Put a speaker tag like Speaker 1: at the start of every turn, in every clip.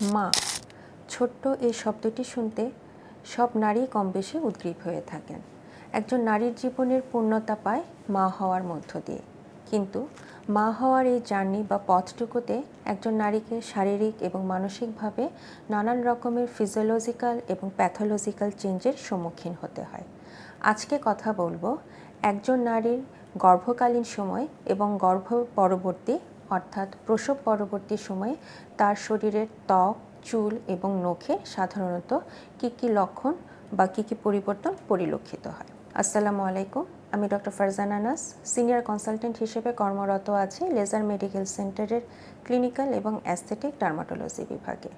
Speaker 1: মা, ছোট্ট এই শব্দটি শুনতে সব নারী কম বেশি উদ্গ্রীব হয়ে থাকেন। একজন নারীর জীবনের পূর্ণতা পায় মা হওয়ার মধ্য দিয়ে। কিন্তু মা হওয়ার এই জার্নি বা পথটুকুতে একজন নারীকে শারীরিক এবং মানসিকভাবে নানান রকমের ফিজিওলজিক্যাল এবং প্যাথোলজিক্যাল চেঞ্জের সম্মুখীন হতে হয়। আজকে কথা বলব একজন নারীর গর্ভকালীন সময় এবং গর্ভ পরবর্তী অর্থাৎ প্রসব পরবর্তী সময়ে তার শরীরের ত্বক, চুল এবং নখে সাধারণত কী কী লক্ষণ বা কী কী পরিবর্তন পরিলক্ষিত হয়। আসসালামু আলাইকুম, আমি doctor Farzan Anas senior consultant হিসেবে কর্মরত আছি লেজার মেডিকেল সেন্টারের ক্লিনিক্যাল এবং অ্যাস্থেটিক ডার্মাটোলজি বিভাগে।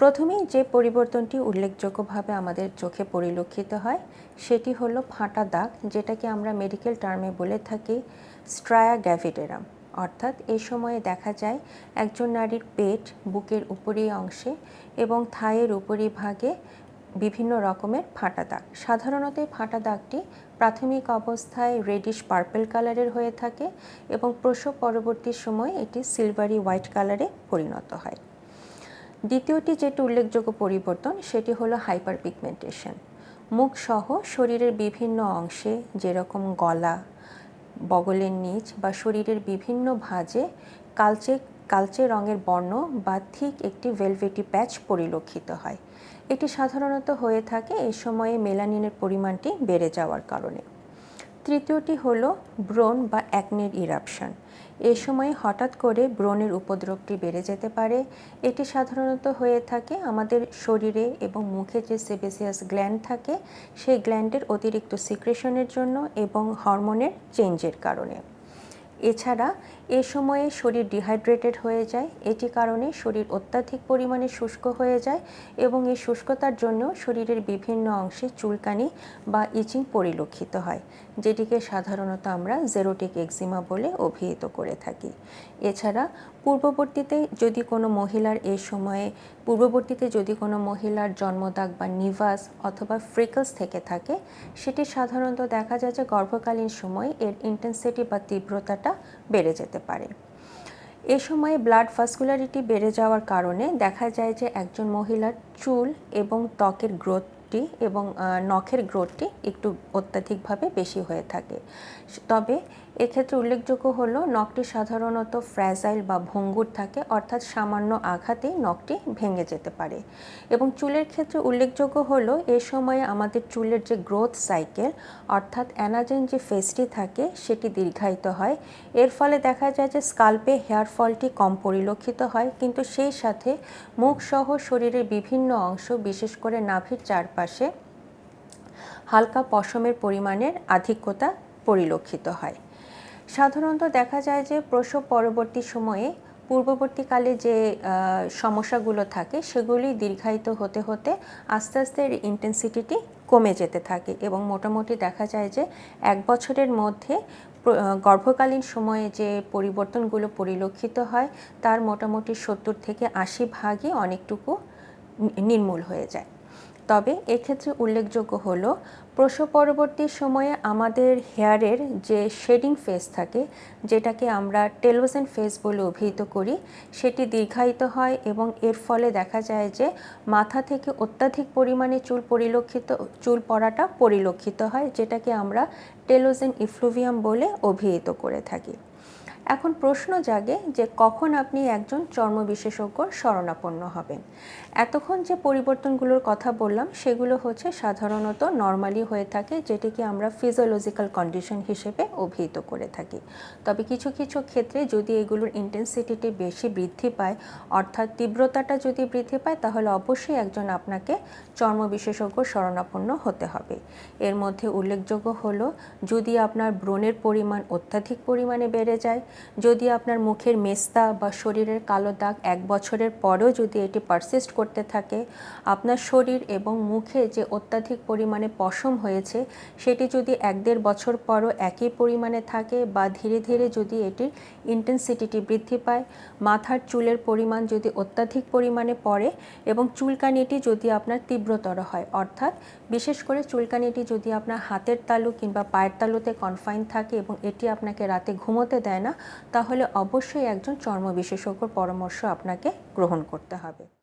Speaker 1: প্রথমেই যে পরিবর্তনটি উল্লেখযোগ্যভাবে আমাদের চোখে পরিলক্ষিত হয়, সেটি হলো ফাঁটা দাগ, যেটাকে আমরা মেডিকেল টার্মে বলে থাকি স্ট্রায়া গ্যাভিডেরাম অর্থাৎ এই সময়ে দেখা যায় একজন নারীর পেট বুকের উপরি অংশে এবং থায়ের উপরি ভাগে বিভিন্ন রকমের ফাঁটা দাগ। সাধারণত এই ফাঁটা দাগটি প্রাথমিক অবস্থায় রেডিশ পার্পেল কালারের হয়ে থাকে এবং প্রসব পরবর্তী সময় এটি সিলভারি হোয়াইট কালারে পরিণত হয়। দ্বিতীয়টি যেটি উল্লেখযোগ্য পরিবর্তন, সেটি হলো হাইপার পিগমেন্টেশন মুখ সহ শরীরের বিভিন্ন অংশে যেরকম গলা বগলের নিচ বা শরীরের বিভিন্ন ভাঁজে কালচে কালচে রঙের বর্ণ বা ঠিক একটি ভেলভেটি প্যাচ পরিলক্ষিত হয়। এটি সাধারণত হয়ে থাকে এ সময়ে মেলানিনের পরিমাণটি বেড়ে যাওয়ার কারণে। তৃতীয়টি হল ব্রণ বা অ্যাকনের ইরাপশন। এ সময় হঠাৎ করে ব্রণের উপদ্রবটি বেড়ে যেতে পারে। এটি সাধারণত হয়ে থাকে আমাদের শরীরে এবং মুখে যে সেবেসিয়াস গ্ল্যান্ড থাকে, সেই গ্ল্যান্ডের অতিরিক্ত সিক্রেশনের জন্য এবং হরমোনের চেঞ্জের কারণে। এছাড়া এ সময়ে শরীর ডিহাইড্রেটেড হয়ে যায়। এটি কারণে শরীর অত্যাধিক পরিমাণে শুষ্ক হয়ে যায় এবং এই শুষ্কতার জন্য শরীরের বিভিন্ন অংশে চুলকানি বা ইচিং পরিলক্ষিত হয়, যেটিকে সাধারণত আমরা জেরোটিক এক্সিমা বলে অভিহিত করে থাকি। এছাড়া পূর্ববর্তীতে যদি কোনো মহিলার এ সময়ে, পূর্ববর্তীতে যদি কোনো মহিলার জন্মদাগ বা নিভাস অথবা ফ্রিকলস থেকে থাকে, সেটি সাধারণত দেখা যায় যে গর্ভকালীন সময় এর ইন্টেন্সিটি বা তীব্রতাটা বেড়ে যেতে পারে। এ সময়ে ব্লাড ভাস্কুলারিটি বেড়ে যাওয়ার কারণে দেখা যায় যে একজন মহিলার চুল এবং ত্বকের গ্রোথটি এবং নখের গ্রোথটি একটু অত্যাধিকভাবে বেশি হয়ে থাকে। তবে এক্ষেত্রে উল্লেখযোগ্য হলো, নখটি সাধারণত ফ্র্যাজাইল বা ভঙ্গুর থাকে, অর্থাৎ সামান্য আঘাতেই নখটি ভেঙে যেতে পারে। এবং চুলের ক্ষেত্রে উল্লেখযোগ্য হলো, এ সময়ে আমাদের চুলের যে গ্রোথ সাইকেল অর্থাৎ অ্যানাজেন যে ফেসটি থাকে, সেটি দীর্ঘায়িত হয়। এর ফলে দেখা যায় যে স্কাল্পে হেয়ার ফলটি কম পরিলক্ষিত হয়, কিন্তু সেই সাথে মুখ সহ শরীরের বিভিন্ন অংশ, বিশেষ করে নাভির চারপাশে হালকা পশমের পরিমাণের আধিক্যতা পরিলক্ষিত হয়। সাধারণত দেখা যায় যে প্রসব পরবর্তী সময়ে পূর্ববর্তীকালে যে সমস্যাগুলো থাকে সেগুলি দীর্ঘায়িত হতে হতে আস্তে আস্তে এর ইন্টেন্সিটিটি কমে যেতে থাকে এবং মোটামুটি দেখা যায় যে এক বছরের মধ্যে গর্ভকালীন সময়ে যে পরিবর্তনগুলো পরিলক্ষিত হয় তার মোটামুটি সত্তর থেকে আশি ভাগই অনেকটুকু নির্মূল হয়ে যায়। তবে এক্ষেত্রে উল্লেখযোগ্য হলো, প্রসব পরবর্তী সময়ে আমাদের হেয়ারের যে শেডিং ফেস থাকে, যেটাকে আমরা টেলোজেন ফেস বলে অভিহিত করি, সেটি দীর্ঘায়িত হয় এবং এর ফলে দেখা যায় যে মাথা থেকে অত্যাধিক পরিমাণে চুল পরিলক্ষিত, চুল পড়াটা পরিলক্ষিত হয়, যেটাকে আমরা টেলোজেন ইফ্লুভিয়াম বলে অভিহিত করে থাকি। এখন প্রশ্ন জাগে যে কখন আপনি একজন চর্ম বিশেষজ্ঞ শরণাপন্ন হবেন। এতক্ষণ যে পরিবর্তনগুলোর কথা বললাম, সেগুলো হচ্ছে সাধারণত নর্মালি হয়ে থাকে, যেটিকে আমরা ফিজিওলজিক্যাল কন্ডিশন হিসেবে অভিহিত করে থাকি। তবে কিছু কিছু ক্ষেত্রে যদি এগুলোর ইন্টেন্সিটিটি বেশি বৃদ্ধি পায়, অর্থাৎ তীব্রতাটা যদি বৃদ্ধি পায়, তাহলে অবশ্যই একজন আপনাকে চর্ম বিশেষজ্ঞ শরণাপন্ন হতে হবে। এর মধ্যে উল্লেখযোগ্য হলো, যদি আপনার ব্রণের পরিমাণ অত্যাধিক পরিমাণে বেড়ে যায় যদি আপনার মুখের মেস্তা বা শরীরের কালো দাগ এক বছরের পরেও যদি এটি পারসিস্ট করতে থাকে, আপনার শরীর এবং মুখে যে অত্যাধিক পরিমাণে পশম হয়েছে, সেটি যদি এক দেড় বছর পরও একই পরিমাণে থাকে বা ধীরে ধীরে যদি এটির ইন্টেন্সিটিটি বৃদ্ধি পায়, মাথার চুলের পরিমাণ যদি অত্যাধিক পরিমাণে পড়ে এবং চুলকানিটি যদি আপনার তীব্রতর হয়, অর্থাৎ বিশেষ করে চুলকানিটি যদি আপনার হাতের তালু কিংবা পায়ের তালুতে কনফাইন থাকে এবং এটি আপনাকে রাতে ঘুমোতে দেয় না তাহলে অবশ্যই একজন চর্ম বিশেষজ্ঞর পরামর্শ আপনাকে গ্রহণ করতে হবে।